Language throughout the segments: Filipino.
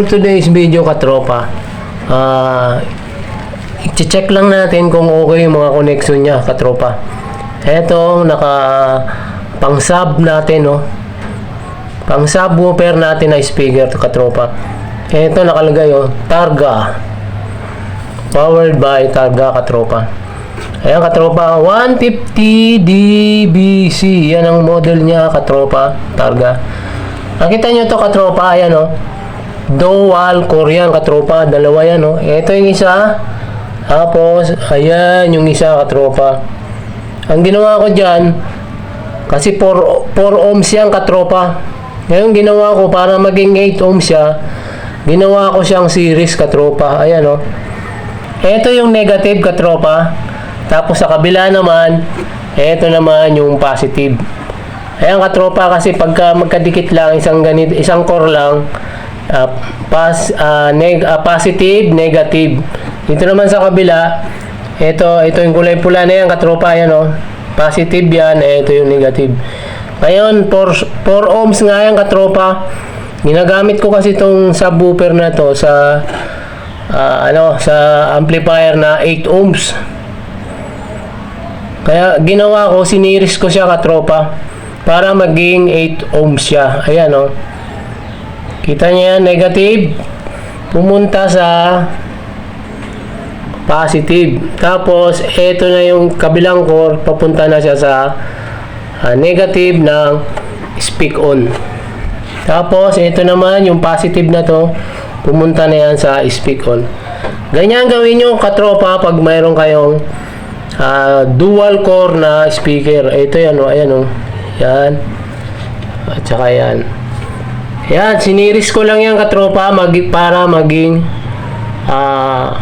Today's video katropa, ah, i-check lang natin kung okay yung mga connection niya katropa. Eto, naka pang sub natin, no? Pang subwoofer natin na speaker to katropa. Eto, nakalagay, oh, Targa. Powered by Targa katropa. Ayan katropa, 150 DBC. Yan ang model niya katropa, Targa. Nakita nyo to katropa, ayan oh. Dual Korean katropa, dalawa yan oh. Ito yung isa. Tapos, ayan yung isa katropa. Ang ginawa ko dyan, kasi 4, 4 ohms yan katropa. Ngayon ginawa ko para maging 8 ohms siya, ginawa ko siyang series katropa. Ayan oh. Ito yung negative katropa. Tapos sa kabila naman, ito naman yung positive. Ayan katropa kasi pagka magkadikit lang isang ganit isang core lang ah, pas ah, neg ah, positive, negative. Dito naman sa kabila, ito ito yung kulay pula na yan katropa yan oh. Positive yan, eh, ito yung negative. Ngayon, 4, 4 ohms nga yan katropa. Ginagamit ko kasi itong subwoofer na to sa ah, ano sa amplifier na 8 ohms. Kaya ginawa ko, siniris ko siya katropa para maging 8 ohms siya. Ayan o. Kita niya yan, negative. Pumunta sa positive. Tapos, eto na yung kabilang core, papunta na siya sa ah, negative ng speak on. Tapos, ito naman, yung positive na to, pumunta na yan sa speak on. Ganyan gawin nyo, katropa, pag mayroon kayong ah, dual core na speaker. Ito yan, o, ayan o. Yan. At saka yan. Yan, siniris ko lang yan, katropa, mag para maging ah,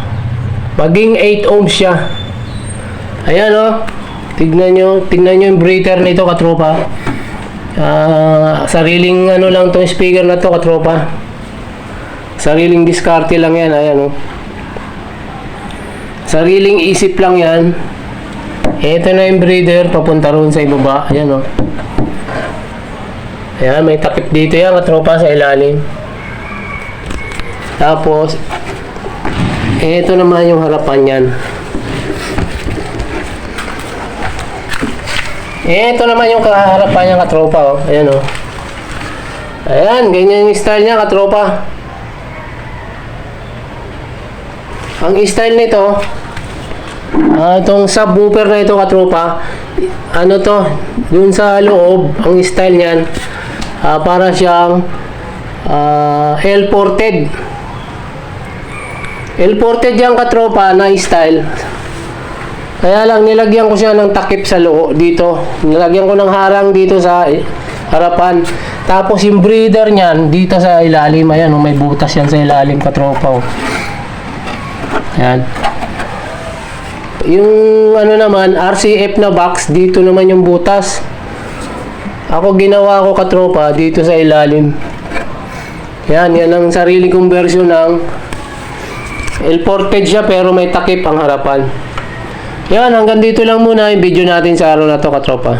maging 8 ohms siya. Ayan o. Tignan nyo, tignan nyo yung breather nito, katropa. Ah, sariling ano lang tong speaker na to, katropa. Sariling diskarte lang yan, ayan o. Sariling isip lang yan. Ito na yung breather, papunta roon sa ibaba. Ayan o. Ayan, may takip dito yan, katropa, sa ilalim. Tapos, ito naman yung harapan yan. Ito naman yung kaharapan niya, katropa, oh. Ayan, oh. Ayan, ganyan yung style niya, katropa. Ang style nito, ah, itong subwoofer na ito, katropa, ano to, dun sa loob, ang style niyan, ah, para siyang ah, L-ported. L-ported yung katropa na style. Kaya lang nilagyan ko siya ng takip sa loo dito. Nilagyan ko ng harang dito sa eh, harapan. Tapos yung breather niyan dito sa ilalim. Ayan, oh, may butas yan sa ilalim katropa. Oh. Ayan. Yung ano naman, RCF na box, dito naman yung butas. Ako ginawa ko katropa dito sa ilalim. Yan, yan ang sarili kong version ng L-ported siya pero may takip ang harapan. Yan, hanggang dito lang muna yung video natin sa araw na to katropa.